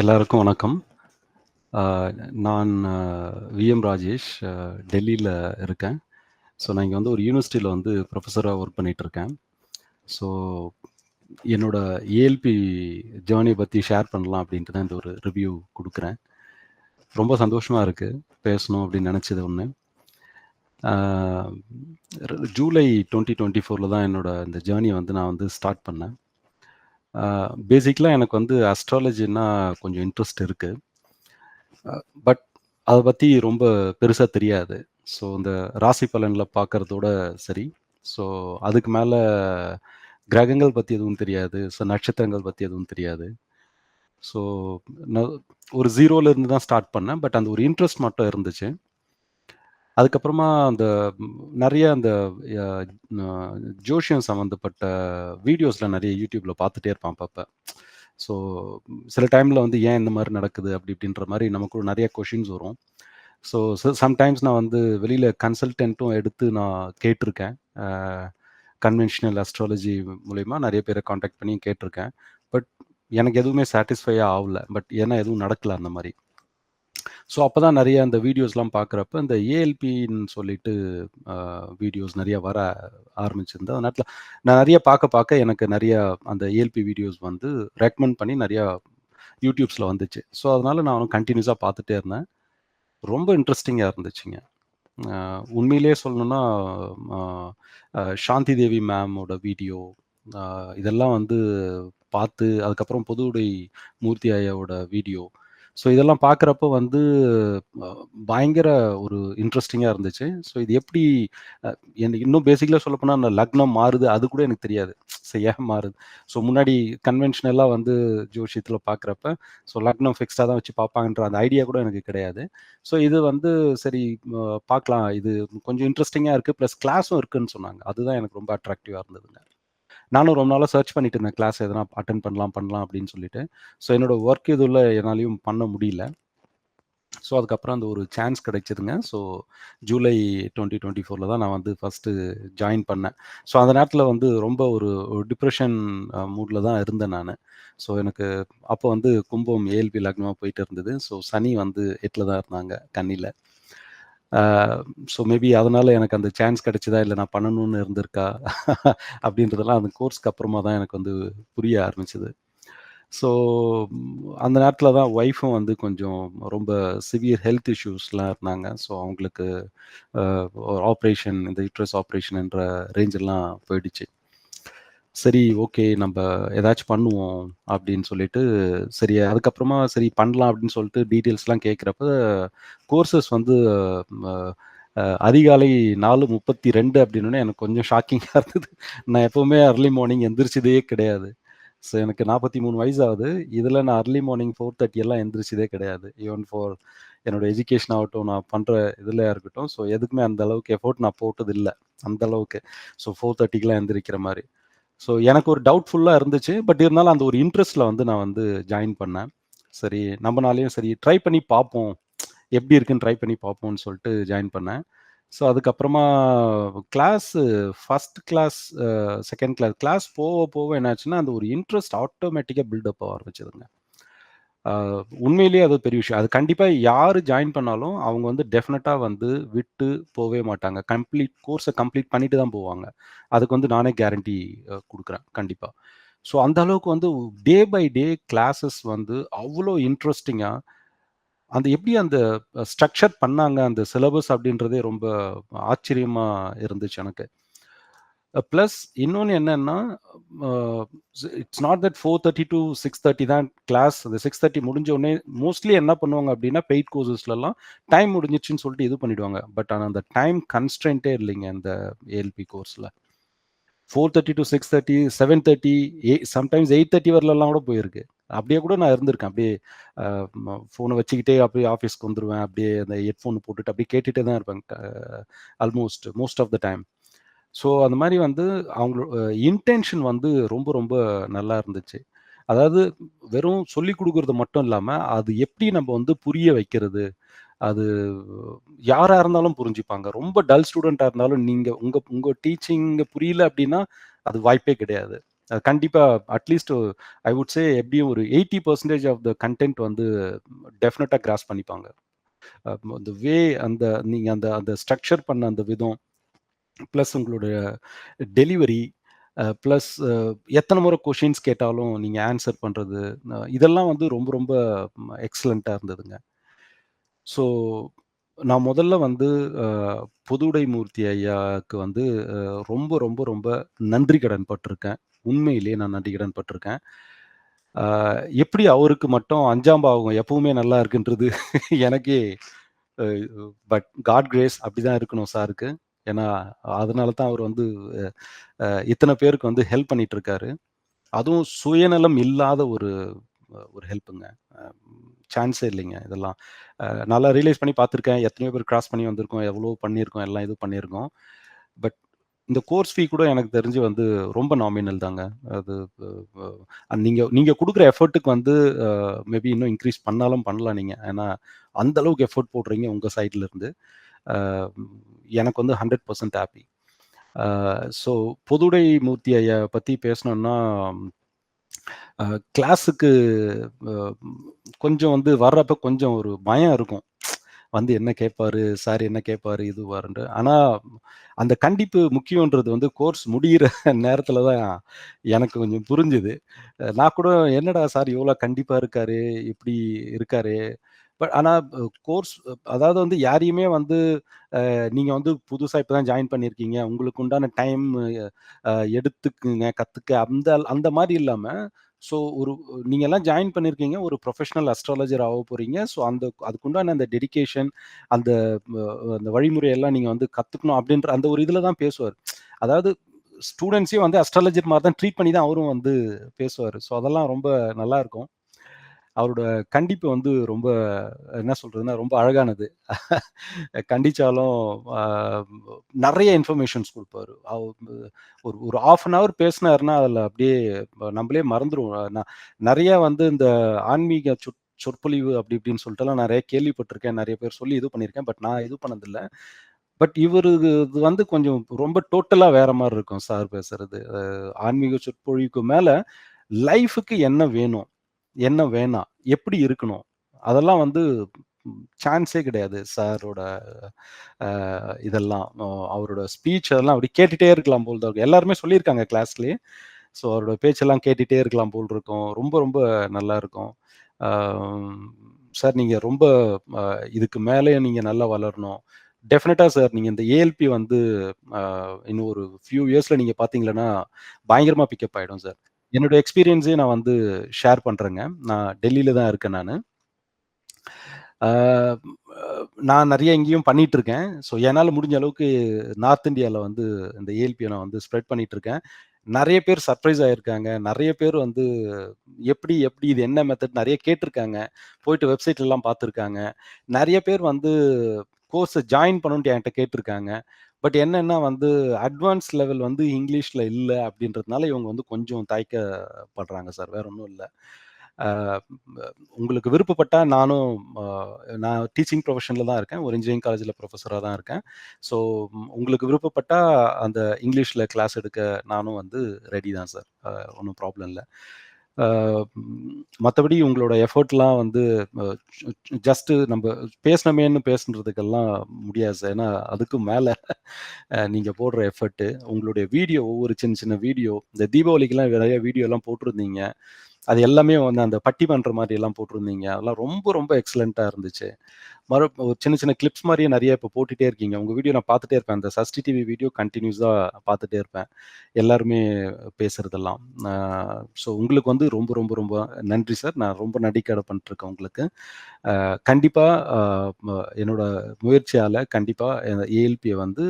எல்லாருக்கும் வணக்கம். நான் விஎம் ராஜேஷ் டெல்லியில் இருக்கேன். ஸோ நான் இங்கே வந்து ஒரு யூனிவர்சிட்டியில் வந்து ப்ரொஃபஸராக ஒர்க் பண்ணிகிட்ருக்கேன் ஸோ என்னோட ஏஎல்பி ஜேர்னி பற்றி ஷேர் பண்ணலாம் அப்படின்ட்டு தான் இந்த ஒரு ரிவ்யூ கொடுக்குறேன் ரொம்ப சந்தோஷமாக இருக்குது பேசணும் அப்படின்னு நினச்சது ஒன்று ஜூலை டுவெண்ட்டி டுவெண்ட்டி ஃபோரில் தான் என்னோட இந்த ஜேர்னியை வந்து நான் வந்து ஸ்டார்ட் பண்ணேன். பேசிக்கலாக எனக்கு வந்து அஸ்ட்ராலஜின்னா கொஞ்சம் இன்ட்ரெஸ்ட் இருக்குது பட் அதை பற்றி ரொம்ப பெருசாக தெரியாது. ஸோ இந்த ராசி பலன்ல பார்க்குறதோட சரி. ஸோ அதுக்கு மேலே கிரகங்கள் பற்றி எதுவும் தெரியாது. ஸோ நட்சத்திரங்கள் பற்றி எதுவும் தெரியாது. ஸோ நான் ஒரு ஜீரோலேருந்து தான் ஸ்டார்ட் பண்ணேன். பட் அந்த ஒரு இன்ட்ரெஸ்ட் மட்டும் இருந்துச்சு. அதுக்கப்புறமா அந்த நிறைய அந்த ஜோஷியம் சம்மந்தப்பட்ட வீடியோஸில் நிறைய யூடியூப்பில் பார்த்துட்டே இருப்பான் அப்பப்போ ஸோ சில டைமில் வந்து ஏன் இந்த மாதிரி நடக்குது? அப்படி இப்படின்ற மாதிரி நமக்குள்ள நிறைய கொஷின்ஸ் வரும். ஸோ சம்டைம்ஸ் நான் வந்து வெளியில் கன்சல்டன்ட்டும் எடுத்து நான் கேட்டிருக்கேன் கன்வென்ஷனல் அஸ்ட்ராலஜி மூலயமா நிறைய பேரை காண்டாக்ட் பண்ணி கேட்டிருக்கேன் பட் எனக்கு எதுவுமே சாட்டிஸ்ஃபையாக ஆகல பட் ஏன்னா எதுவும் நடக்கல அந்த மாதிரி ஸோ அப்பதான் நிறைய அந்த வீடியோஸ்லாம் பார்க்குறப்ப, இந்த ஏஎல்பின்னு சொல்லிட்டு வீடியோஸ் நிறைய வர ஆரம்பிச்சிருந்தது. அந்த நேரத்தில் நான் நிறைய பார்க்க பார்க்க எனக்கு நிறைய அந்த ஏஎல்பி வீடியோஸ் வந்து ரெக்கமெண்ட் பண்ணி நிறையா யூடியூப்ஸில் வந்துச்சு. ஸோ அதனால நான் கண்டினியூஸாக பார்த்துட்டே இருந்தேன். ரொம்ப இன்ட்ரெஸ்டிங்காக இருந்துச்சுங்க. உண்மையிலே உண்மையிலேயே சொல்லணும்னா சாந்தி தேவி மேமோட வீடியோ இதெல்லாம் வந்து பார்த்து அதுக்கப்புறம் பொதுவுடை மூர்த்தி ஐயாவோட வீடியோ. ஸோ இதெல்லாம் பார்க்குறப்ப வந்து பயங்கர ஒரு இன்ட்ரெஸ்டிங்காக இருந்துச்சு. ஸோ இது எப்படி எனக்கு இன்னும் பேசிக்கலாக சொல்லப்போனால் அந்த லக்னம் மாறுது அது கூட எனக்கு தெரியாது. ஸோ ஏன் மாறுது? ஸோ முன்னாடி கன்வென்ஷனெல்லாம் வந்து ஜோஷியத்தில் பார்க்குறப்ப, ஸோ லக்னம் ஃபிக்ஸ்டாக தான் வச்சு பார்ப்பாங்கன்ற அந்த ஐடியா கூட எனக்கு கிடையாது. ஸோ இது வந்து சரி பார்க்கலாம். இது கொஞ்சம் இன்ட்ரெஸ்டிங்காக இருக்குது ப்ளஸ் கிளாஸும் இருக்குதுன்னு சொன்னாங்க. அதுதான் எனக்கு ரொம்ப அட்ராக்டிவாக இருந்ததுங்க. நானும் ரொம்ப நாளாக சர்ச் பண்ணிட்டு இருந்தேன். கிளாஸ் எதனா அட்டன் பண்ணலாம் பண்ணலாம் அப்படின்னு சொல்லிட்டு. ஸோ என்னோட ஒர்க் இதுல என்னாலையும் பண்ண முடியல. ஸோ அதுக்கப்புறம் அந்த ஒரு சான்ஸ் கிடைச்சதுங்க. ஸோ ஜூலை 2024ல தான் நான் வந்து ஃபஸ்ட்டு ஜாயின் பண்ணேன். ஸோ அந்த நேரத்தில் வந்து ரொம்ப ஒரு டிப்ரெஷன் மூடில் தான் இருந்தேன் நான் ஸோ எனக்கு அப்போ வந்து கும்பம் ஏஎல்பி லக்னமாக போயிட்டு இருந்தது. ஸோ சனி வந்து எட்டில் தான் இருந்தாங்க கண்ணியில் ஸோ மேபி அதனால எனக்கு அந்த சான்ஸ் கிடைச்சதா? இல்லை நான் பண்ணணும்னு இருந்திருக்கா? அப்படின்றதெல்லாம் அந்த கோர்ஸ்க்கு அப்புறமா தான் எனக்கு வந்து புரிய ஆரம்பிச்சது. ஸோ அந்த நேரத்தில் தான் ஒய்ஃபும் வந்து கொஞ்சம் ரொம்ப சிவியர் ஹெல்த் இஷ்யூஸ்லாம் இருந்தாங்க. ஸோ அவங்களுக்கு ஆப்ரேஷன் இந்த யூட்ரஸ் ஆப்ரேஷன்ன்ற ரேஞ்செல்லாம் போயிடுச்சு. சரி ஓகே நம்ம ஏதாச்சும் பண்ணுவோம் அப்படின்னு சொல்லிட்டு, சரி அதுக்கப்புறமா சரி பண்ணலாம் அப்படின்னு சொல்லிட்டு டீட்டெயில்ஸ்லாம் கேட்குறப்ப கோர்சஸ் வந்து அ அ அதிகாலை 4:32 அப்படின்னோனே எனக்கு கொஞ்சம் ஷாக்கிங்காக இருந்தது. நான் எப்போவுமே அர்லி மார்னிங் எந்திரிச்சதே கிடையாது. ஸோ எனக்கு 43 வயசு ஆகுது. இதில் நான் அர்லி மார்னிங் 4:30 எல்லாம் எந்திரிச்சதே கிடையாது. ஈவன் ஃபார் என்னோட எஜுகேஷன் ஆகட்டும், நான் பண்ணுற இதில் இருக்கட்டும். ஸோ எதுக்குமே அந்த அளவுக்கு எஃபோர்ட் நான் போட்டது இல்லை அந்த அளவுக்கு. ஸோ 4:30க்குலாம் எந்திரிக்கிற மாதிரி ஸோ எனக்கு ஒரு டவுட்ஃபுல்லாக இருந்துச்சு. பட் இருந்தாலும் அந்த ஒரு இன்ட்ரெஸ்ட்டில் வந்து நான் வந்து ஜாயின் பண்ணேன். சரி நம்மனாலையும் சரி ட்ரை பண்ணி பார்ப்போம். எப்படி இருக்குன்னு ட்ரை பண்ணி பார்ப்போம்னு சொல்லிட்டு ஜாயின் பண்ணேன். ஸோ அதுக்கப்புறமா class first class second class class போக போக என்னாச்சுன்னா, அந்த ஒரு இன்ட்ரெஸ்ட் ஆட்டோமேட்டிக்காக பில்டப் ஆரம்பிச்சதுங்க. உண்மையிலேயே அது பெரிய விஷயம். அது கண்டிப்பாக யார் ஜாயின் பண்ணாலும் அவங்க வந்து டெஃபினட்டாக வந்து விட்டு போகவே மாட்டாங்க. கம்ப்ளீட் கோர்ஸை கம்ப்ளீட் பண்ணிட்டு தான் போவாங்க. அதுக்கு வந்து நானே கேரண்டி கொடுக்குறேன் கண்டிப்பாக ஸோ அந்த அளவுக்கு வந்து டே பை டே கிளாஸஸ் வந்து அவ்வளோ இன்ட்ரெஸ்டிங்காக அந்த எப்படி அந்த ஸ்ட்ரக்சர் பண்ணாங்க அந்த சிலபஸ் அப்படின்றதே ரொம்ப ஆச்சரியமாக இருந்துச்சு எனக்கு. ப்ளஸ் இன்னொன்று என்னன்னா, இட்ஸ் நாட் தட் 4:30 டூ 6:30 தான் கிளாஸ். அந்த 6:30 முடிஞ்ச உடனே மோஸ்ட்லி என்ன பண்ணுவாங்க அப்படின்னா, பெய்ட் கோர்சஸ்லலாம் டைம் முடிஞ்சிருச்சுன்னு சொல்லிட்டு இது பண்ணிடுவாங்க. பட் ஆனால் அந்த டைம் கன்ஸ்டன்ட்டே இல்லைங்க அந்த ஏஎல்பி கோர்ஸில் four thirty to six thirty seven thirty a sometimes eight thirty வரலாம் கூட போயிருக்கு. அப்படியே கூட நான் இருந்திருக்கேன். அப்படியே ஃபோனை வச்சுக்கிட்டே அப்படியே ஆஃபீஸ்க்கு வந்துடுவேன் அப்படியே அந்த ஹெட்ஃபோன் போட்டுட்டு அப்படியே கேட்டுகிட்டே தான் இருப்பேன். Almost most of the time. So அந்த மாதிரி வந்து அவங்களோட இன்டென்ஷன் வந்து ரொம்ப ரொம்ப நல்லா இருந்துச்சு. அதாவது வெறும் சொல்லிக் கொடுக்கறது மட்டும் இல்லாமல் அது எப்படி நம்ம வந்து புரிய வைக்கிறது? அது யாராக இருந்தாலும் புரிஞ்சுப்பாங்க. ரொம்ப டல் ஸ்டூடெண்ட்டாக இருந்தாலும் நீங்கள் உங்கள் உங்கள் டீச்சிங் புரியல அப்படின்னா, அது வாய்ப்பே கிடையாது. அது கண்டிப்பாக அட்லீஸ்ட் ஐ வுட் சே எப்படியும் ஒரு eighty percentage of the content வந்து டெஃபினட்டாக கிராஸ் பண்ணிப்பாங்க இந்த வே அந்த நீங்கள் அந்த அந்த ஸ்ட்ரக்சர் பண்ண அந்த விதம் ப்ளஸ் உங்களோட டெலிவரி ப்ளஸ் எத்தனை முறை கொஷின்ஸ் கேட்டாலும் நீங்கள் ஆன்சர் பண்ணுறது இதெல்லாம் வந்து ரொம்ப ரொம்ப எக்ஸலண்ட்டாக இருந்ததுங்க. ஸோ நான் முதல்ல வந்து புதுடை மூர்த்தி ஐயாவுக்கு வந்து ரொம்ப ரொம்ப ரொம்ப நன்றி கடன் பட்டிருக்கேன். உண்மையிலேயே நான் நன்றி கடன் பட்டிருக்கேன். எப்படி அவருக்கு மட்டும் அஞ்சாம் பாவம் எப்பவுமே நல்லா இருக்குன்றது எனக்கே பட் காட் கிரேஸ் அப்படிதான் இருக்கணும் சாருக்கு. ஏன்னா அதனால தான் அவர் வந்து இத்தனை பேருக்கு வந்து ஹெல்ப் பண்ணிட்டு இருக்காரு அதுவும் சுயநலம் இல்லாத ஒரு ஒரு ஹெல்ப்புங்க சான்ஸே இல்லைங்க இதெல்லாம். நல்லா ரியலைஸ் பண்ணி பார்த்துருக்கேன். எத்தனையோ பேர் கிராஸ் பண்ணி வந்திருக்கோம். எவ்வளோ பண்ணியிருக்கோம். எல்லாம் இது பண்ணியிருக்கோம். பட் இந்த கோர்ஸ் ஃபீ கூட எனக்கு தெரிஞ்சு வந்து ரொம்ப நாமினல் தாங்க. அது நீங்கள் நீங்கள் கொடுக்குற எஃபர்ட்டுக்கு வந்து மேபி இன்னும் இன்க்ரீஸ் பண்ணாலும் பண்ணலாம் நீங்கள் ஏன்னா அந்த அளவுக்கு எஃபர்ட் போடுறீங்க உங்கள் சைட்லேருந்து இருந்து. எனக்கு வந்து ஹண்ட்ரட் பர்சன்ட் ஹாப்பி ஸோ பொதுடை மூர்த்தி ஐயா பற்றி பேசணுன்னா கிளாஸுக்கு கொஞ்சம் வந்து வர்றப்ப கொஞ்சம் ஒரு பயம் இருக்கும். வந்து என்ன கேட்பாரு சார் என்ன கேட்பாரு இது வாருண்டு ஆனால் அந்த கண்டிப்பு முக்கியன்றது வந்து கோர்ஸ் முடிகிற நேரத்தில் தான் எனக்கு கொஞ்சம் புரிஞ்சுது. நான் கூட என்னடா சார் இவ்வளோ கண்டிப்பாக இருக்காரு இப்படி இருக்காரு பட் ஆனால் கோர்ஸ் அதாவது வந்து யாரையுமே வந்து நீங்கள் வந்து புதுசாக இப்போ தான் ஜாயின் பண்ணியிருக்கீங்க. உங்களுக்கு உண்டான டைம் எடுத்துக்குங்க கற்றுக்க அந்த அந்த மாதிரி இல்லாமல் ஸோ ஒரு நீங்கள்லாம் ஜாயின் பண்ணியிருக்கீங்க. ஒரு ப்ரொஃபஷனல் அஸ்ட்ராலஜர் ஆக போகிறீங்க ஸோ அந்த அதுக்குண்டான அந்த டெடிக்கேஷன் அந்த அந்த வழிமுறையெல்லாம் நீங்கள் வந்து கற்றுக்கணும் அப்படின்ற அந்த ஒரு இதில் தான் பேசுவார். அதாவது ஸ்டூடெண்ட்ஸையும் வந்து அஸ்ட்ராலஜர் மாதிரி தான் ட்ரீட் பண்ணி தான் அவரும் வந்து பேசுவார். ஸோ அதெல்லாம் ரொம்ப நல்லா இருக்கும். அவரோட கண்டிப்பு வந்து ரொம்ப என்ன சொல்றதுன்னா ரொம்ப அழகானது. கண்டிச்சாலும் நிறைய இன்ஃபர்மேஷன்ஸ் கொடுப்பாரு. ஒரு ஒரு ஆஃப் அன் ஹவர் பேசினாருன்னா அதில் அப்படியே நம்மளே மறந்துடுவோம் நிறைய வந்து இந்த ஆன்மீக சுட் சொற்பொழிவு அப்படி இப்படின்னு சொல்லிட்டுலாம் நிறைய கேள்விப்பட்டிருக்கேன். நிறைய பேர் சொல்லி இது பண்ணியிருக்கேன். பட் நான் இது பண்ணதில்லை. பட் இவரு இது வந்து கொஞ்சம் ரொம்ப டோட்டலாக வேற மாதிரி இருக்கும். சார் பேசுறது. ஆன்மீக சொற்பொழிவுக்கு மேலே லைஃபுக்கு என்ன வேணும்? என்ன வேணாம் எப்படி இருக்கணும்? அதெல்லாம் வந்து சான்ஸே கிடையாது. சாரோட இதெல்லாம். அவரோட ஸ்பீச் அதெல்லாம் அப்படி கேட்டுட்டே இருக்கலாம் போல் தான் எல்லாருமே சொல்லியிருக்காங்க கிளாஸ்லேயே. ஸோ அவரோட பேச்செல்லாம் கேட்டுகிட்டே இருக்கலாம் போல் இருக்கும். ரொம்ப ரொம்ப நல்லா இருக்கும். சார் நீங்கள் ரொம்ப இதுக்கு மேலேயும் நீங்கள் நல்லா வளரணும். டெஃபினட்டாக சார் நீங்கள் இந்த ஏஎல்பி வந்து இன்னும் ஒரு ஃபியூ இயர்ஸில் நீங்கள் பார்த்தீங்கன்னா பயங்கரமாக பிக்கப் ஆகிடும் சார். என்னோட எக்ஸ்பீரியன்ஸே நான் வந்து ஷேர் பண்ணுறேங்க நான் டெல்லியில் தான் இருக்கேன் நான். நான் நிறைய எங்கேயும் பண்ணிட்டு இருக்கேன் ஸோ என்னால் முடிஞ்ச அளவுக்கு நார்த் இந்தியாவில் வந்து இந்த ஏஎல்பியை நான் வந்து ஸ்ப்ரெட் பண்ணிட்டு இருக்கேன் நிறைய பேர் சர்ப்ரைஸ் ஆயிருக்காங்க. நிறைய பேர் வந்து எப்படி எப்படி இது என்ன மெத்தட் நிறைய கேட்டிருக்காங்க. போயிட்டு வெப்சைட்லாம் பார்த்துருக்காங்க. நிறைய பேர் வந்து கோர்ஸை ஜாயின் பண்ணணுன்ட்டு என்கிட்ட கேட்டிருக்காங்க. பட் என்னன்னா வந்து அட்வான்ஸ் லெவல் வந்து இங்கிலீஷில் இல்லை அப்படின்றதுனால இவங்க வந்து கொஞ்சம் தயக்கப்படுறாங்க சார். வேற ஒன்றும் இல்லை. உங்களுக்கு விருப்பப்பட்டால் நானும் நான் டீச்சிங் ப்ரொஃபஷனில் தான் இருக்கேன். ஒரு இன்ஜினியரிங் காலேஜில் ப்ரொஃபஸராக தான் இருக்கேன். ஸோ உங்களுக்கு விருப்பப்பட்டால் அந்த இங்கிலீஷில் கிளாஸ் எடுக்க நானும் வந்து ரெடி தான் சார். ஒன்றும் ப்ராப்ளம் இல்லை. மற்றபடி உங்களோட எஃபர்ட்லாம் வந்து ஜஸ்ட்டு நம்ம பேசினமேன்னு பேசுன்றதுக்கெல்லாம் முடியாது ஏன்னா அதுக்கு மேலே நீங்கள் போடுற எஃபர்ட்டு உங்களுடைய வீடியோ ஒவ்வொரு சின்ன சின்ன வீடியோ இந்த தீபாவளிக்கெல்லாம் நிறைய வீடியோலாம் போட்டிருந்தீங்க. அது எல்லாமே வந்து அந்த பட்டி பண்ணுற மாதிரி எல்லாம் போட்டிருந்தீங்க. அதெல்லாம் ரொம்ப ரொம்ப எக்ஸலண்ட்டாக இருந்துச்சு. மறு ஒரு சின்ன சின்ன கிளிப்ஸ் மாதிரியே நிறைய இப்போ போட்டுகிட்டே இருக்கீங்க. உங்கள் வீடியோ நான் பார்த்துட்டே இருப்பேன். அந்த சஷ்டி டிவி வீடியோ கண்டினியூஸாக பார்த்துட்டே இருப்பேன். எல்லாருமே பேசுகிறதெல்லாம் ஸோ உங்களுக்கு வந்து ரொம்ப ரொம்ப ரொம்ப நன்றி சார். நான் ரொம்ப நடிக்கடை பண்ணிட்டுருக்கேன் உங்களுக்கு. கண்டிப்பாக என்னோட முயற்சியால் கண்டிப்பாக ஏஎல்பியை வந்து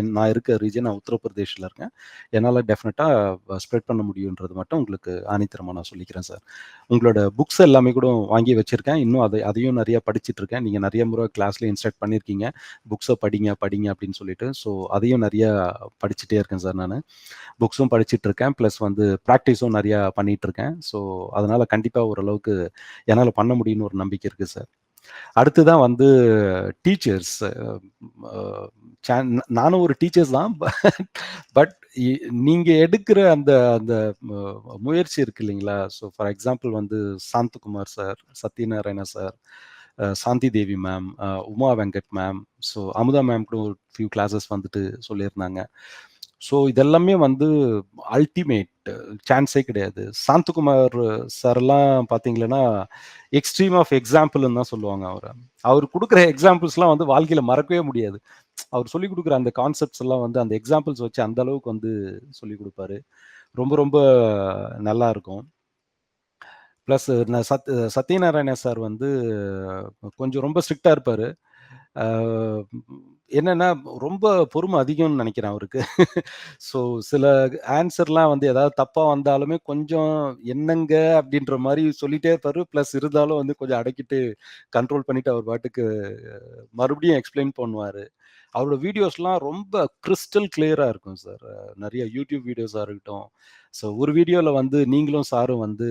என் நான் இருக்க ரீஜன் நான் உத்தரப்பிரதேஷில் இருக்கேன். என்னால் டெஃபினட்டாக ஸ்ப்ரெட் பண்ண முடியுன்றது மட்டும் உங்களுக்கு ஆணித்தரமாக நான் சொல்லிக்கிறேன் சார். உங்களோட புக்ஸ் எல்லாமே கூட வாங்கி வச்சுருக்கேன். இன்னும் அதை அதையும் நிறையா படிச்சுட்டு இருக்கேன் நீங்கள் நிறைய முறை கிளாஸ்ல இன்ஸ்ட்ரக்ட் பண்ணியிருக்கீங்க. புக்ஸை படிங்க படிங்க அப்படின்னு சொல்லிட்டு. ஸோ அதையும் நிறைய படிச்சுட்டே இருக்கேன் சார் நான். புக்ஸும் படிச்சுட்டு இருக்கேன். ப்ளஸ் வந்து ப்ராக்டிஸும் நிறையா பண்ணிட்டு இருக்கேன். ஸோ அதனால் கண்டிப்பாக ஓரளவுக்கு என்னால் பண்ண முடியும்னு ஒரு நம்பிக்கை இருக்குது சார் அடுத்துதான் வந்து டீச்சர்ஸ் நானும் ஒரு டீச்சர்ஸ் தான். பட் இ நீங்க எடுக்கிற அந்த அந்த முயற்சி இருக்கு இல்லைங்களா? ஸோ ஃபார் எக்ஸாம்பிள் வந்து Santhakumar sir, Sathyanarayana sir, Shanthi Devi ma'am, Uma Venkat ma'am, so Amudha ma'am கூட ஒரு ஃபியூ கிளாஸஸ் வந்துட்டு சொல்லியிருந்தாங்க. ஸோ இதெல்லாமே வந்து அல்டிமேட் சான்ஸே கிடையாது. சாந்தகுமார் சார்லாம் பார்த்தீங்கன்னா, எக்ஸ்ட்ரீம் ஆஃப் எக்ஸாம்பிள்னு தான் சொல்லுவாங்க அவரை அவர் கொடுக்குற எக்ஸாம்பிள்ஸ்லாம் வந்து வாழ்க்கையில் மறக்கவே முடியாது. அவர் சொல்லிக் கொடுக்குற அந்த கான்செப்ட்ஸ் எல்லாம் வந்து அந்த எக்ஸாம்பிள்ஸ் வச்சு அந்த அளவுக்கு வந்து சொல்லிக் கொடுப்பாரு ரொம்ப ரொம்ப நல்லா இருக்கும். ப்ளஸ் சத் சத்யநாராயண சார் வந்து கொஞ்சம் ரொம்ப ஸ்ட்ரிக்டாக இருப்பார் என்னென்னா ரொம்ப பொறுமை அதிகம்னு நினைக்கிறேன் அவருக்கு. ஸோ சில ஆன்சர்லாம் வந்து ஏதாவது தப்பாக வந்தாலுமே கொஞ்சம் "என்னங்க?" அப்படின்ற மாதிரி சொல்லிட்டே இருப்பாரு. ப்ளஸ் இருந்தாலும் வந்து கொஞ்சம் அடக்கிட்டு கண்ட்ரோல் பண்ணிட்டு அவர் பாட்டுக்கு மறுபடியும் எக்ஸ்ப்ளைன் பண்ணுவார் அவரோட வீடியோஸ்லாம் ரொம்ப கிறிஸ்டல் கிளியராக இருக்கும் சார். நிறைய யூடியூப் வீடியோஸாக இருக்கட்டும். ஸோ ஒரு வீடியோவில் வந்து நீங்களும் சாரும் வந்து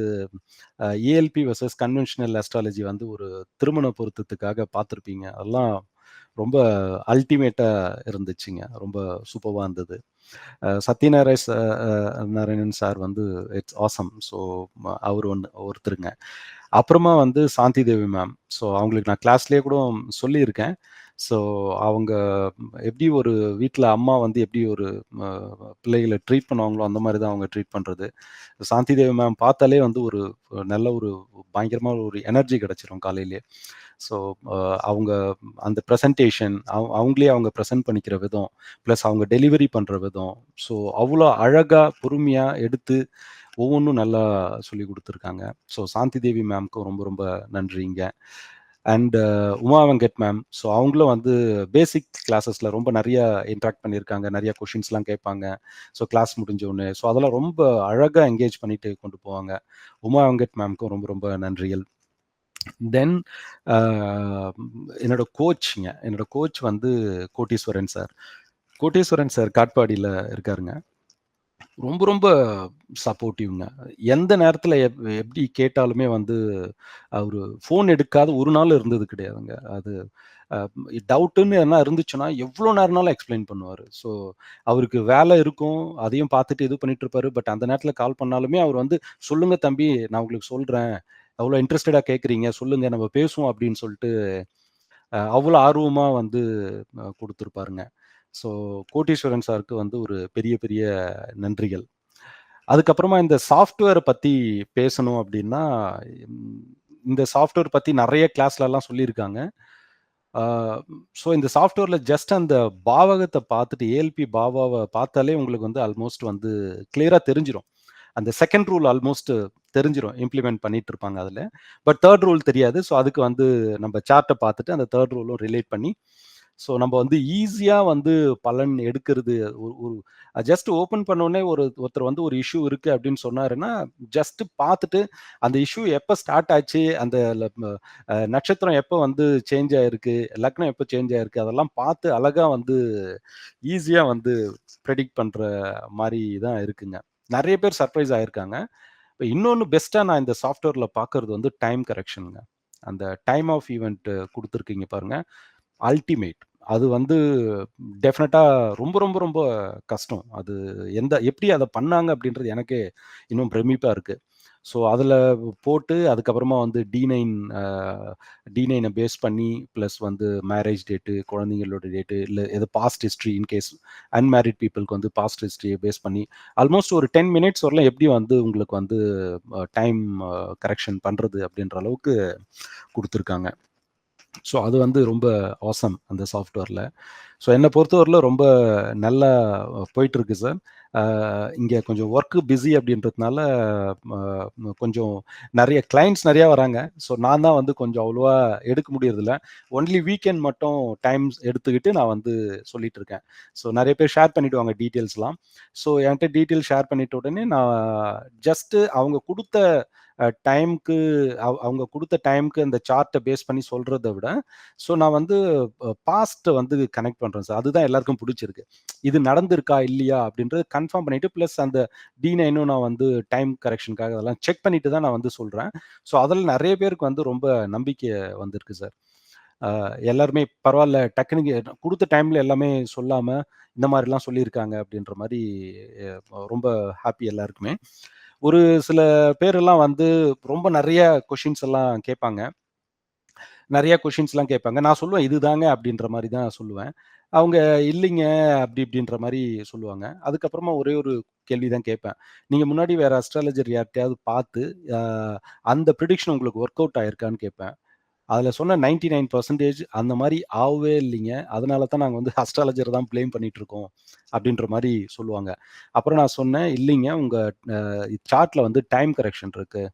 ஏஎல்பி வர்சஸ் கன்வென்ஷனல் அஸ்ட்ராலஜி வந்து ஒரு திருமண பொருத்தத்துக்காக பார்த்துருப்பீங்க. அதெல்லாம் ரொம்ப அல்டிமேட்டாக இருந்துச்சுங்க. ரொம்ப சூப்பராக இருந்தது. அ நாராயணன் சார் வந்து இட்ஸ் ஆசம். ஸோ அவர் ஒன்று ஒருத்தருங்க. அப்புறமா வந்து சாந்தி தேவி மேம். ஸோ அவங்களுக்கு நான் கிளாஸ்லேயே கூட சொல்லியிருக்கேன். ஸோ அவங்க எப்படி ஒரு வீட்டில் அம்மா வந்து எப்படி ஒரு பிள்ளைகளை ட்ரீட் பண்ணுவாங்களோ, அந்த மாதிரி தான் அவங்க ட்ரீட் பண்ணுறது சாந்தி தேவி மேம் பார்த்தாலே வந்து ஒரு நல்ல ஒரு பயங்கரமான ஒரு எனர்ஜி கிடச்சிரும் காலையிலேயே. ஸோ அவங்க அந்த ப்ரெசன்டேஷன் அவ அவங்களே அவங்க ப்ரெசென்ட் பண்ணிக்கிற விதம், ப்ளஸ் அவங்க டெலிவரி பண்ணுற விதம். ஸோ அவ்வளோ அழகாக பொறுமையாக எடுத்து ஒவ்வொன்றும் நல்லா சொல்லிக் கொடுத்துருக்காங்க ஸோ சாந்தி தேவி மேம்க்கும் ரொம்ப ரொம்ப நன்றிங்க. And Uma Venkat ma'am. So அவங்களும் வந்து பேசிக் கிளாஸஸில் ரொம்ப நிறைய இன்ட்ராக்ட் பண்ணியிருக்காங்க. நிறைய கொஷின்ஸ்லாம் கேட்பாங்க. ஸோ கிளாஸ் முடிஞ்ச உடனே. ஸோ அதெல்லாம் ரொம்ப அழகாக என்கேஜ் பண்ணிட்டு கொண்டு போவாங்க. உமா வெங்கட் மேம்க்கும் ரொம்ப ரொம்ப நன்றிகள். தென் uh, என்னோட கோச்ங்க. என்னோட கோச் வந்து கோட்டீஸ்வரன் சார். கோட்டீஸ்வரன் சார் காட்பாடியில் இருக்காருங்க. ரொம்ப ரொம்ப சப்போர்ட்டிவ்ங்க. எந்த நேரத்தில் எப் எப்படி கேட்டாலுமே வந்து அவர் ஃபோன் எடுக்காத ஒரு நாள் இருந்தது கிடையாதுங்க. அது டவுட்டுன்னு எதனா இருந்துச்சுன்னா, எவ்வளோ நேரம்னாலும் எக்ஸ்ப்ளைன் பண்ணுவார் ஸோ அவருக்கு வேலை இருக்கும். அதையும் பார்த்துட்டு இது பண்ணிட்டு இருப்பாரு. பட் அந்த நேரத்தில் கால் பண்ணாலுமே அவர் வந்து, "சொல்லுங்க தம்பி, நான் உங்களுக்கு சொல்கிறேன் அவ்வளோ இன்ட்ரெஸ்டடாக கேட்குறீங்க சொல்லுங்க நம்ம பேசுவோம்." அப்படின்னு சொல்லிட்டு அவ்வளோ ஆர்வமாக வந்து கொடுத்துருப்பாருங்க ஸோ கோட்டீஸ்வரன் சாருக்கு வந்து ஒரு பெரிய பெரிய நன்றிகள். அதுக்கப்புறமா இந்த சாஃப்ட்வேரை பற்றி பேசணும் அப்படின்னா, இந்த சாஃப்ட்வேர் பற்றி நிறைய கிளாஸ்லலாம் சொல்லியிருக்காங்க. ஸோ இந்த சாஃப்ட்வேரில் ஜஸ்ட் அந்த பாவகத்தை பார்த்துட்டு ஏஎல்பி பாவாவை பார்த்தாலே உங்களுக்கு வந்து ஆல்மோஸ்ட் வந்து கிளியராக தெரிஞ்சிடும் அந்த செகண்ட் ரூல் ஆல்மோஸ்ட் தெரிஞ்சிடும் இம்ப்ளிமெண்ட் பண்ணிட்டு இருப்பாங்க அதில் பட் தேர்ட் ரூல் தெரியாது. ஸோ அதுக்கு வந்து நம்ம சார்ட்டை பார்த்துட்டு அந்த தேர்ட் ரூலும் ரிலேட் பண்ணி, ஸோ நம்ம வந்து ஈஸியாக வந்து பலன் எடுக்கிறது ஒரு ஒரு ஜஸ்ட் ஓப்பன் பண்ணோடனே ஒரு ஒருத்தர் வந்து ஒரு இஷ்யூ இருக்குது அப்படின்னு சொன்னாருன்னா, ஜஸ்ட் பார்த்துட்டு அந்த இஷ்யூ எப்போ ஸ்டார்ட் ஆச்சு, அந்த நட்சத்திரம் எப்போ வந்து சேஞ்ச் ஆயிருக்கு, லக்னம் எப்போ சேஞ்ச் ஆயிருக்கு, அதெல்லாம் பார்த்து அழகாக வந்து ஈஸியாக வந்து ப்ரெடிக்ட் பண்ணுற மாதிரி தான் இருக்குங்க. நிறைய பேர் சர்ப்ரைஸ் ஆயிருக்காங்க. இப்போ இன்னொன்று பெஸ்ட்டாக நான் இந்த சாஃப்ட்வேரில் பார்க்குறது வந்து டைம் கரெக்ஷனுங்க அந்த டைம் ஆஃப் ஈவெண்ட்டு கொடுத்துருக்கீங்க பாருங்கள் அல்டிமேட். அது வந்து டெஃபினட்டாக ரொம்ப ரொம்ப ரொம்ப கஷ்டம். அது எந்த எப்படி அதை பண்ணாங்க அப்படின்றது எனக்கே இன்னும் பிரமிப்பாக இருக்குது ஸோ அதில் போட்டு அதுக்கப்புறமா வந்து டி நைன் டி நைனை பேஸ் பண்ணி ப்ளஸ் வந்து மேரேஜ் டேட்டு, குழந்தைங்களோட டேட்டு, இல்லை எது பாஸ்ட் ஹிஸ்ட்ரி இன்கேஸ் அன்மேரிட் பீப்புளுக்கு வந்து பாஸ்ட் ஹிஸ்ட்ரியை பேஸ் பண்ணி ஆல்மோஸ்ட் ஒரு 10 மினிட்ஸ் வரலாம் எப்படி வந்து உங்களுக்கு வந்து டைம் கரெக்ஷன் பண்ணுறது அப்படின்ற அளவுக்கு கொடுத்துருக்காங்க ஸோ அது வந்து ரொம்ப ஆசம் அந்த சாஃப்ட்வேரில் ஸோ என்னை பொறுத்தவரையில் ரொம்ப நல்லா போயிட்டுருக்கு சார். இங்கே கொஞ்சம் ஒர்க்கு பிஸி அப்படின்றதுனால கொஞ்சம் நிறைய கிளைண்ட்ஸ் நிறையா வராங்க. ஸோ நான் தான் வந்து கொஞ்சம் அவ்வளோவா எடுக்க முடியறதில்ல. ஒன்லி வீக்கெண்ட் மட்டும் டைம்ஸ் எடுத்துக்கிட்டு நான் வந்து சொல்லிட்டு இருக்கேன். ஸோ நிறைய பேர் ஷேர் பண்ணிவிடுவாங்க டீட்டெயில்ஸ்லாம். ஸோ என்ட்ட டீட்டெயில் ஷேர் பண்ணிட்ட உடனே நான் ஜஸ்ட்டு அவங்க கொடுத்த டைம்க்கு அவ் அவங்க கொடுத்த டைம்க்கு அந்த சார்ட்டை பேஸ் பண்ணி சொல்கிறத விட, ஸோ நான் வந்து பாஸ்ட்டை வந்து கனெக்ட் பண்ணுறேன் சார். அதுதான் எல்லாருக்கும் பிடிச்சிருக்கு இது நடந்திருக்கா? இல்லையா? அப்படின்றது கன்ஃபார்ம் பண்ணிட்டு ப்ளஸ் அந்த டி9ம் நான் வந்து டைம் கரெக்ஷனுக்காக அதெல்லாம் செக் பண்ணிட்டு தான் நான் வந்து சொல்கிறேன் ஸோ அதில் நிறைய பேருக்கு வந்து ரொம்ப நம்பிக்கை வந்திருக்கு சார். எல்லாருமே பரவாயில்ல டக்குனு கொடுத்த டைமில் டைம்ல எல்லாமே சொல்லாமல் இந்த மாதிரிலாம் சொல்லியிருக்காங்க அப்படின்ற மாதிரி ரொம்ப ஹாப்பி எல்லாருக்குமே. ஒரு சில பேரெல்லாம் வந்து ரொம்ப நிறைய கொஷின்ஸ் எல்லாம் கேட்பாங்க. நிறைய கொஷின்ஸ்லாம் கேட்பாங்க. நான் சொல்லுவேன், இதுதாங்க அப்படின்ற மாதிரி தான் சொல்லுவேன். அவங்க இல்லைங்க அப்படி இப்படின்ற மாதிரி சொல்லுவாங்க. அதுக்கப்புறமா ஒரே ஒரு கேள்வி தான் கேட்பேன். நீங்க முன்னாடி வேற அஸ்ட்ராலஜர் யார்கிட்டயாவது பார்த்து, அந்த ப்ரிடிக்ஷன் உங்களுக்கு ஒர்க் அவுட் ஆயிருக்கான்னு கேட்பேன். அதில் சொன்ன 99% அந்த மாதிரி ஆகவே இல்லைங்க. அதனால தான் நாங்கள் வந்து அஸ்ட்ராலஜர தான் ப்ளேம் பண்ணிகிட்ருக்கோம் அப்படின்ற மாதிரி சொல்லுவாங்க. அப்புறம் நான் சொன்னேன், இல்லைங்க உங்கள் சார்ட்டில் வந்து டைம் கரெக்ஷன் இருக்குது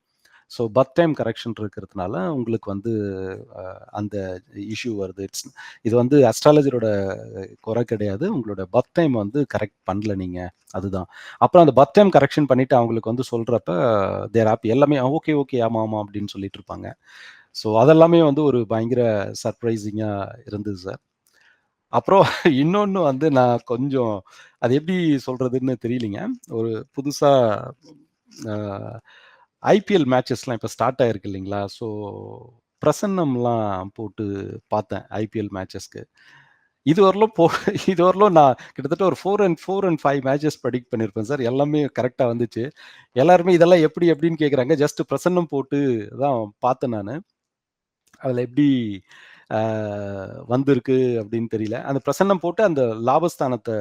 ஸோ பர்த் டைம் கரெக்ஷன் இருக்கிறதுனால உங்களுக்கு வந்து அந்த இஷ்யூ வருது. இட்ஸ் இது வந்து அஸ்ட்ராலஜரோட குறை கிடையாது. உங்களோட பர்த் டைம் வந்து கரெக்ட் பண்ணல நீங்கள் அதுதான். அப்புறம் அந்த பர்த் டைம் கரெக்ஷன் பண்ணிட்டு அவங்களுக்கு வந்து சொல்கிறப்ப தே ஆப் எல்லாமே ஓகே, ஓகே. ஆமாம் ஆமாம் அப்படின்னு சொல்லிட்டு இருப்பாங்க. ஸோ அதெல்லாமே வந்து ஒரு பயங்கர சர்ப்ரைசிங்காக இருந்தது சார். அப்புறம் இன்னொன்று வந்து நான் கொஞ்சம் அது எப்படி சொல்கிறதுன்னு தெரியலைங்க. ஒரு புதுசாக ஐபிஎல் மேட்சஸ்லாம் இப்போ ஸ்டார்ட் ஆகிருக்கு இல்லைங்களா? ஸோ பிரசன்னம்லாம் போட்டு பார்த்தேன் ஐபிஎல் மேட்சஸ்க்கு. இதுவரையிலும் போ இதுவரையிலும் நான் கிட்டத்தட்ட ஒரு four and four and five matches predict பண்ணியிருப்பேன் சார். எல்லாமே கரெக்டாக வந்துச்சு. எல்லாருமே இதெல்லாம் எப்படி எப்படின்னு கேட்குறாங்க. ஜஸ்ட் பிரசன்னம் போட்டு தான் பார்த்தேன் நான் அதில் எப்படி வந்திருக்கு அப்படின்னு தெரியல. அந்த பிரசன்னம் போட்டு அந்த லாபஸ்தானத்தை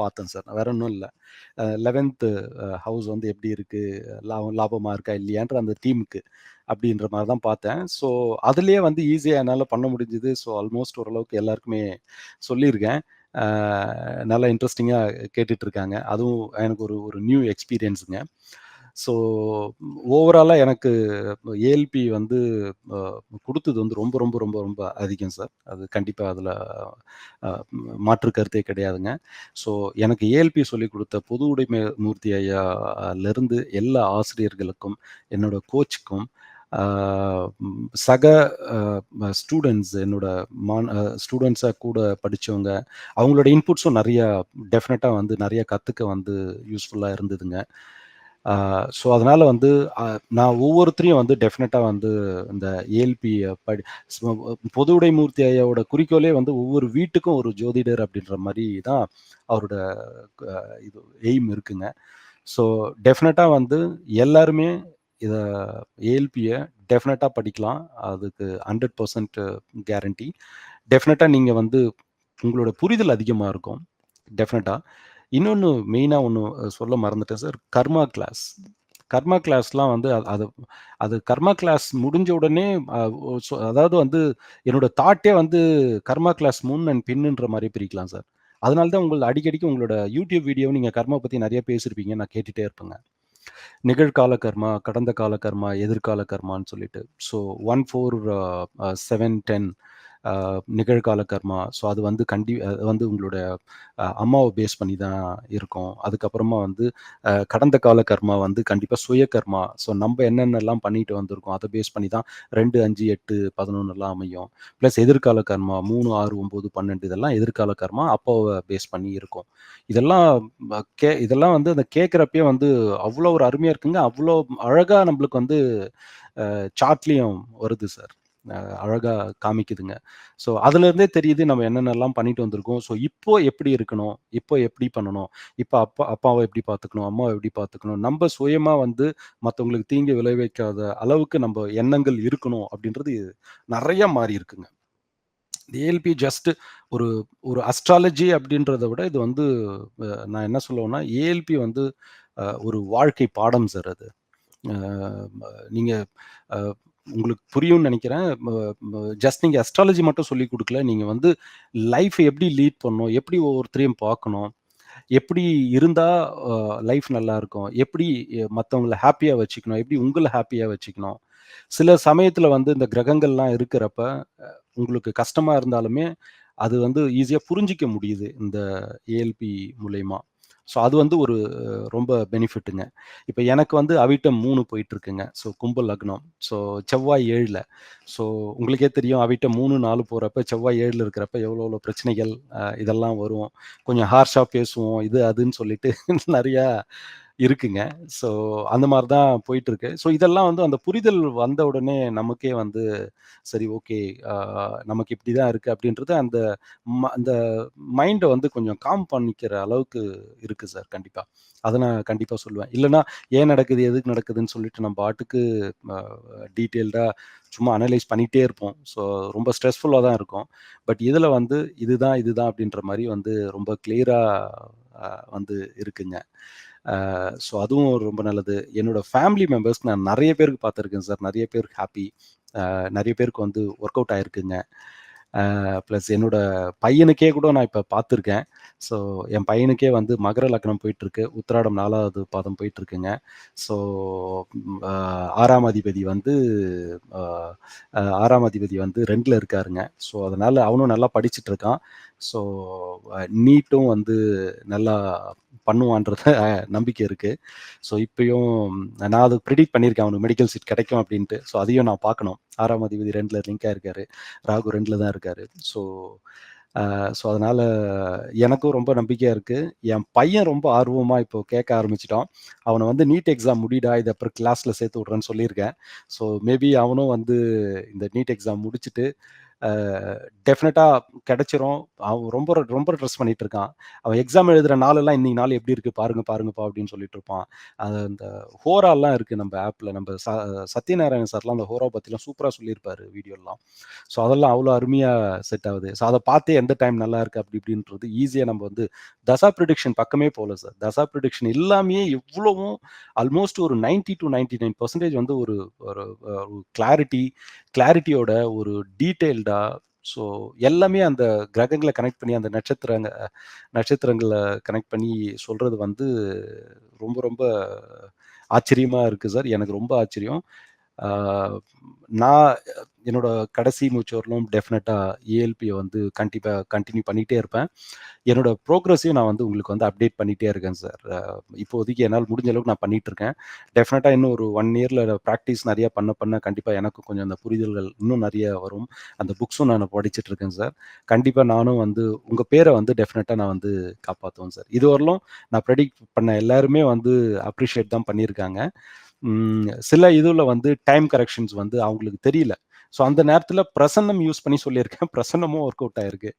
பார்த்தேன் சார். வேற ஒன்றும் இல்லை லெவன்த்து ஹவுஸ் வந்து எப்படி இருக்குது லாபம் லாபமாக இருக்கா? இல்லையான்ற அந்த டீமுக்கு அப்படின்ற மாதிரி தான் பார்த்தேன். ஸோ அதுலேயே வந்து ஈஸியாக என்னால் பண்ண முடிஞ்சுது ஸோ ஆல்மோஸ்ட் ஓரளவுக்கு எல்லாருக்குமே சொல்லியிருக்கேன். நல்லா இன்ட்ரெஸ்டிங்காக கேட்டுட்ருக்காங்க அதுவும் எனக்கு ஒரு ஒரு நியூ எக்ஸ்பீரியன்ஸுங்க. ஸோ ஓவராலாக எனக்கு ஏஎல்பி வந்து கொடுத்தது வந்து ரொம்ப, ரொம்ப, ரொம்ப, ரொம்ப அதிகம் சார். அது கண்டிப்பாக அதில் மாற்று கருத்தே கிடையாதுங்க. ஸோ எனக்கு ஏஎல்பி சொல்லிக் கொடுத்த பொது உடைமை மூர்த்தி ஐயாலேருந்து எல்லா ஆசிரியர்களுக்கும், என்னோட கோச்சுக்கும், சக ஸ்டூடெண்ட்ஸ் என்னோட மான் ஸ்டூடெண்ட்ஸாக கூட படித்தவங்க அவங்களோட இன்புட்ஸும் நிறையா டெஃபினட்டாக வந்து நிறைய கற்றுக்க வந்து யூஸ்ஃபுல்லாக இருந்ததுங்க. ஸோ அதனால் வந்து நான் ஒவ்வொருத்தரையும் வந்து டெஃபினட்டாக வந்து இந்த ஏஎல்பி படி பொது உடைமூர்த்தி ஐயாவோட குறிக்கோளே வந்து ஒவ்வொரு வீட்டுக்கும் ஒரு ஜோதிடர் அப்படின்ற மாதிரி தான் அவரோட இது எய்ம் இருக்குங்க. ஸோ டெஃபினட்டாக வந்து எல்லாருமே இதை ஏஎல்பியை டெஃபினட்டாக படிக்கலாம். அதுக்கு 100% கேரண்டி. டெஃபினட்டாக நீங்கள் வந்து உங்களோட புரிதல் அதிகமாக இருக்கும். டெஃபினட்டாக இன்னொன்று மெயினாக ஒன்று சொல்ல மறந்துட்டேன் சார். கர்மா கிளாஸ். கர்மா கிளாஸ்லாம் வந்து அது அது அது கர்மா கிளாஸ் முடிஞ்ச உடனே அதாவது வந்து என்னோட தாட்டே வந்து கர்மா கிளாஸ் முன் அண்ட் பின்னுன்ற மாதிரி பிரிக்கலாம் சார். அதனால தான் உங்களை அடிக்கடிக்கு உங்களோட யூடியூப் வீடியோ நீங்கள் கர்மா பற்றி நிறைய பேசியிருப்பீங்க. நான் கேட்டுகிட்டே இருப்பேங்க. நிகழ்கால கர்மா, கடந்த கால கர்மா, எதிர்கால கர்மான்னு சொல்லிட்டு. So one four seven ten நிகழ்கால கர்மா. ஸோ அது வந்து கண்டி அது வந்து உங்களோட அம்மாவை பேஸ் பண்ணி தான் இருக்கும். அதுக்கப்புறமா வந்து கடந்த கால கர்மா வந்து கண்டிப்பாக சுய கர்மா. ஸோ நம்ம என்னென்னலாம் பண்ணிட்டு வந்திருக்கோம், அதை பேஸ் பண்ணி தான் 2, 5, 8, 11லாம் அமையும். ப்ளஸ் எதிர்கால கர்மா 3, 6, 9, 12 இதெல்லாம் எதிர்கால கர்மா அப்பாவ பேஸ் பண்ணி இருக்கும். இதெல்லாம் கே இதெல்லாம் வந்து அந்த கேட்குறப்பே வந்து அவ்வளோ ஒரு அருமையாக இருக்குங்க. அவ்வளோ அழகாக நம்மளுக்கு வந்து சாட்லேயும் வருது சார். அழகாக காமிக்குதுங்க. ஸோ அதுலேருந்தே தெரியுது நம்ம என்னென்னலாம் பண்ணிட்டு வந்திருக்கோம். ஸோ இப்போ எப்படி இருக்கணும்? இப்போ எப்படி பண்ணணும்? இப்போ அப்பா அப்பாவை எப்படி பார்த்துக்கணும்? அம்மாவை எப்படி பார்த்துக்கணும்? நம்ம சுயமாக வந்து மற்றவங்களுக்கு தீங்கு விளைவிக்காத அளவுக்கு நம்ம எண்ணங்கள் இருக்கணும் அப்படின்றது நிறைய மாறி இருக்குங்க. ஏஎல்பி ஜஸ்ட் ஒரு ஒரு அஸ்ட்ராலஜி அப்படின்றத விட இது வந்து நான் என்ன சொல்லுவேன்னா, ஏஎல்பி வந்து ஒரு வாழ்க்கை பாடம் சார் அது. நீங்கள் உங்களுக்கு புரியும்னு நினைக்கிறேன் ஜஸ்ட் நீங்கள் அஸ்ட்ராலஜி மட்டும் சொல்லிக் கொடுக்கல நீங்கள் வந்து லைஃப் எப்படி லீட் பண்ணணும்? எப்படி ஒவ்வொருத்தரையும் பார்க்கணும்? எப்படி இருந்தால் லைஃப் லைஃப் நல்லாருக்கும்? எப்படி மற்றவங்கள ஹாப்பியாக வச்சுக்கணும்? எப்படி உங்களை ஹாப்பியாக வச்சுக்கணும்? சில சமயத்தில் வந்து இந்த கிரகங்கள்லாம் இருக்கிறப்ப, உங்களுக்கு கஷ்டமாக இருந்தாலுமே, அது வந்து ஈஸியாக புரிஞ்சுக்க முடியுது. இந்த ஏஎல்பி மூலயமா ஸோ அது வந்து ஒரு ரொம்ப பெனிஃபிட்டுங்க. இப்போ எனக்கு வந்து அவிட்டம் மூணு போயிட்டுருக்குங்க. ஸோ கும்ப லக்னம். ஸோ செவ்வாய் ஏழில் ஸோ உங்களுக்கே தெரியும் அவிட்டம் மூணு நாலு போகிறப்ப செவ்வாய் ஏழில் இருக்கிறப்ப எவ்வளோ எவ்வளோ பிரச்சனைகள் இதெல்லாம் வரும். கொஞ்சம் ஹார்ஷாக பேசுவோம். இது அதுன்னு சொல்லிட்டு நிறையா இருக்குங்க. ஸோ அந்த மாதிரி தான் போயிட்டுருக்கு. ஸோ இதெல்லாம் வந்து அந்த புரிதல் வந்த உடனே நமக்கே வந்து சரி ஓகே நமக்கு இப்படி தான் இருக்கு அப்படின்றது அந்த ம அந்த மைண்டை வந்து கொஞ்சம் காம் பண்ணிக்கிற அளவுக்கு இருக்கு சார் கண்டிப்பா. அதை நான் கண்டிப்பா சொல்லுவேன். இல்லைன்னா ஏன் நடக்குது? எதுக்கு நடக்குதுன்னு சொல்லிட்டு நம்ம பாட்டுக்கு டீட்டெயில்டாக டீட்டெயில்டா சும்மா அனலைஸ் பண்ணிகிட்டே இருப்போம். ஸோ ரொம்ப ஸ்ட்ரெஸ்ஃபுல்லாக தான் இருக்கும். பட் இதில் வந்து இதுதான், இதுதான் அப்படின்ற மாதிரி வந்து ரொம்ப கிளியராக வந்து இருக்குங்க. ஸோ அதுவும் ரொம்ப நல்லது. என்னோட ஃபேமிலி மெம்பர்ஸ் நான் நிறைய பேருக்கு பார்த்துருக்கேன் சார். நிறைய பேருக்கு ஹாப்பி நிறைய பேருக்கு வந்து ஒர்க் அவுட் ஆயிருக்குங்க. ப்ளஸ் என்னோட பையனுக்கே கூட நான் இப்போ பார்த்துருக்கேன். ஸோ என் பையனுக்கே வந்து மகர லக்னம் போயிட்டுருக்கு. உத்திராடம் நாலாவது பாதம் போயிட்டுருக்குங்க. ஸோ ஆறாம் அதிபதி வந்து ஆறாம் அதிபதி வந்து ரெண்டில் இருக்காருங்க. ஸோ அதனால் அவனும் நல்லா படிச்சுட்டு இருக்கான். ஸோ நீட்டும் வந்து நல்லா பண்ணுவான்றத நம்பிக்கை இருக்குது ஸோ இப்பயும் நான் அது ப்ரிடிக்ட் பண்ணியிருக்கேன். அவனுக்கு மெடிக்கல் சீட் கிடைக்கும் அப்படின்ட்டு. ஸோ அதையும் நான் பார்க்கணும். ஆறாம் அதிபதி ரெண்டில் லிங்காக இருக்கார் ராகு ரெண்டில் தான் இருக்காரு. ஸோ ஸோ அதனால் எனக்கும் ரொம்ப நம்பிக்கையாக இருக்குது என் பையன் ரொம்ப ஆர்வமாக இப்போ கேட்க ஆரம்பிச்சிட்டான் அவனை வந்து நீட் எக்ஸாம் முடிடா, இதை அப்புறம் கிளாஸில் சேர்த்து விட்றேன்னு சொல்லியிருக்கேன். ஸோ மேபி அவனும் வந்து இந்த நீட் எக்ஸாம் முடிச்சுட்டு டெஃபினட்டாக கிடைச்சிரும். அவன் ரொம்ப ரொம்ப ட்ரெஸ் பண்ணிட்டு இருக்கான். அவன் எக்ஸாம் எழுதுற நாளெல்லாம் இன்னைக்கு நாள் எப்படி இருக்கு பாருங்க, பாருங்கப்பா அப்படின்னு சொல்லிட்டு இருப்பான். அது அந்த ஹோராலாம் இருக்கு நம்ம ஆப்ல. நம்ம ச சத்யநாராயணன் சார்லாம் அந்த ஹோரா பத்திலாம் சூப்பரா சொல்லியிருப்பாரு வீடியோலாம். ஸோ அதெல்லாம் அவ்வளோ அருமையா செட் ஆகுது. ஸோ அதை பார்த்தே எந்த டைம் நல்லா இருக்கு அப்படி இப்படின்றது ஈஸியா நம்ம வந்து தசா ப்ரிடிக்ஷன் பக்கமே போல சார். தசா ப்ரிடிக்ஷன் எல்லாமே எவ்வளவும் ஆல்மோஸ்ட் ஒரு ninety to ninety nine percentage வந்து ஒரு ஒரு ஒரு கிளாரிட்டி கிளாரிட்டியோட ஒரு டீட்டெயில்டா ஸோ எல்லாமே அந்த கிரகங்களை கனெக்ட் பண்ணி அந்த நட்சத்திரங்க நட்சத்திரங்களை கனெக்ட் பண்ணி சொல்கிறது வந்து ரொம்ப ரொம்ப ஆச்சரியமாக இருக்குது சார். எனக்கு ரொம்ப ஆச்சரியம். நான் என்னோட கடைசி மூச்சு வரலும் ஏஎல்பியை வந்து கண்டிப்பாக கண்டினியூ பண்ணிகிட்டே இருப்பேன். என்னோட ப்ரோக்ரஸையும் நான் வந்து உங்களுக்கு வந்து அப்டேட் பண்ணிகிட்டே இருக்கேன் சார். இப்போதைக்கு என்னால் முடிஞ்ச அளவுக்கு நான் பண்ணிகிட்டு இருக்கேன். டெஃபினட்டா இன்னும் ஒரு ஒன் இயரில் ப்ராக்டிஸ் நிறையா பண்ண பண்ண கண்டிப்பாக எனக்கும் கொஞ்சம் அந்த புரிதல்கள் இன்னும் நிறைய வரும். அந்த புக்ஸும் நான் படிச்சுட்டு இருக்கேன் சார். கண்டிப்பாக நானும் வந்து உங்கள் பேரை வந்து டெஃபினட்டாக நான் வந்து காப்பாற்றுவேன் சார். இதுவரையிலும் நான் ப்ரெடிக்ட் பண்ண எல்லாருமே வந்து அப்ரிஷியேட் தான் பண்ணியிருக்காங்க. சில இதுல வந்து டைம் கரெக்ஷன்ஸ் வந்து அவங்களுக்கு தெரியல. ஸோ அந்த நேரத்தில் பிரசன்னம் யூஸ் பண்ணி சொல்லியிருக்கேன். பிரசன்னமும் ஒர்க் அவுட் ஆயிருக்கு.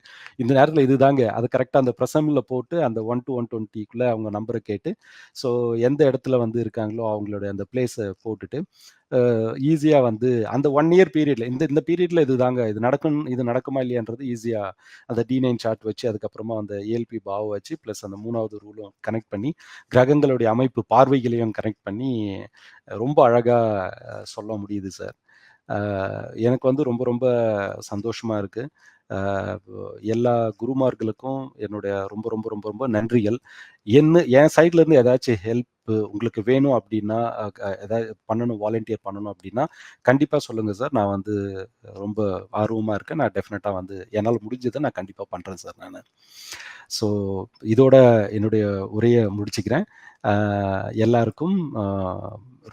இந்த நேரத்தில் இதுதாங்க. அது கரெக்டாக அந்த பிரசன்னில் போட்டு அந்த 1 டூ 120க்குள்ள அவங்க நம்பரை கேட்டு, ஸோ எந்த இடத்துல வந்து இருக்காங்களோ அவங்களுடைய அந்த பிளேஸை போட்டுட்டு, ஈஸியாக வந்து அந்த ஒன் இயர் பீரியட்ல இந்த இந்த பீரியட்ல இதுதாங்க. இது நடக்கும் இது நடக்குமா இல்லையான்றது ஈஸியாக அந்த டி9 சார்ட் வச்சு அதுக்கப்புறமா அந்த ஏஎல்பி பாவ வச்சு ப்ளஸ் அந்த மூணாவது ரூலும் கனெக்ட் பண்ணி, கிரகங்களுடைய அமைப்பு பார்வைகளையும் கனெக்ட் பண்ணி ரொம்ப அழகாக சொல்ல முடியுது சார். எனக்கு வந்து ரொம்ப ரொம்ப சந்தோஷமாக இருக்குது எல்லா குருமார்களுக்கும் என்னுடைய ரொம்ப ரொம்ப ரொம்ப ரொம்ப நன்றிகள். என்ன என் சைட்லேருந்து ஏதாச்சும் ஹெல்ப் உங்களுக்கு வேணும் அப்படின்னா, ஏதாவது பண்ணணும் வாலண்டியர் பண்ணணும் அப்படின்னா, கண்டிப்பாக சொல்லுங்கள் சார். நான் வந்து ரொம்ப ஆர்வமாக இருக்கேன். நான் டெஃபினட்டாக வந்து என்னால் முடிஞ்சதை நான் கண்டிப்பாக பண்ணுறேன் சார் நான் ஸோ இதோட என்னுடைய உரையை முடிச்சுக்கிறேன். எல்லாருக்கும்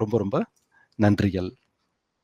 ரொம்ப ரொம்ப நன்றிகள்.